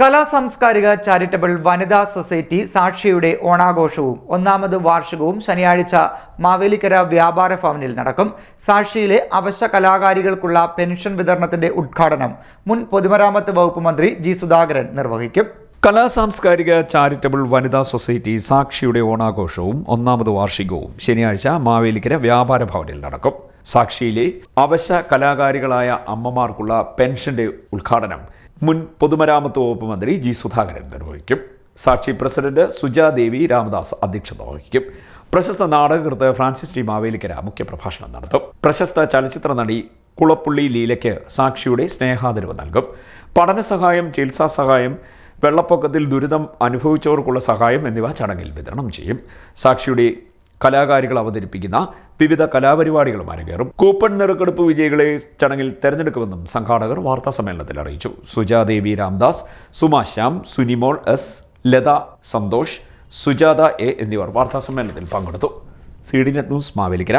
കലാ സാംസ്കാരിക ചാരിറ്റബിൾ വനിതാ സൊസൈറ്റി സാക്ഷിയുടെ ഓണാഘോഷവും ഒന്നാമത് വാർഷികവും ശനിയാഴ്ച മാവേലിക്കര വ്യാപാര ഭവനിൽ നടക്കും. സാക്ഷിയിലെ അവശ്യ കലാകാരികൾക്കുള്ള പെൻഷൻ വിതരണത്തിന്റെ ഉദ്ഘാടനം മുൻ പൊതുമരാമത്ത് വകുപ്പ് മന്ത്രി ജി സുധാകരൻ നിർവഹിക്കും. കലാ സാംസ്കാരിക ചാരിറ്റബിൾ വനിതാ സൊസൈറ്റി സാക്ഷിയുടെ ഓണാഘോഷവും ഒന്നാമത് വാർഷികവും ശനിയാഴ്ച മാവേലിക്കര വ്യാപാര ഭവനിൽ നടക്കും. സാക്ഷിയിലെ അവശ കലാകാരികളായ അമ്മമാർക്കുള്ള പെൻഷന്റെ ഉദ്ഘാടനം മുൻ പൊതുമരാമത്ത് വകുപ്പ് മന്ത്രി ജി സുധാകരൻ നിർവഹിക്കും. സാക്ഷി പ്രസിഡന്റ് സുജാദേവി രാമദാസ് അധ്യക്ഷത വഹിക്കും. പ്രശസ്ത നാടകകൃത്ത് ഫ്രാൻസിസ് ടി മാവേലിക്കര മുഖ്യപ്രഭാഷണം നടത്തും. പ്രശസ്ത ചലച്ചിത്ര നടി കുളപ്പുള്ളി ലീലയ്ക്ക് സാക്ഷിയുടെ സ്നേഹാദരവ് നൽകും. പഠന സഹായം ചികിത്സാ സഹായം വെള്ളപ്പൊക്കത്തിൽ ദുരിതം അനുഭവിച്ചവർക്കുള്ള സഹായം എന്നിവ ചടങ്ങിൽ വിതരണം ചെയ്യും. സാക്ഷിയുടെ കലാകാരികൾ അവതരിപ്പിക്കുന്ന വിവിധ കലാപരിപാടികളും അരങ്ങേറും. കൂപ്പൺ നെറുക്കെടുപ്പ് വിജയികളെ ചടങ്ങിൽ തെരഞ്ഞെടുക്കുമെന്നും സംഘാടകർ വാർത്താ സമ്മേളനത്തിൽ അറിയിച്ചു. സുജാദേവി രാംദാസ് സുമാ ശ്യാം സുനിമോൾ എസ് ലത സന്തോഷ് സുജാത എ എന്നിവർ വാർത്താ സമ്മേളനത്തിൽ പങ്കെടുത്തു. C D net news Mavelikkara.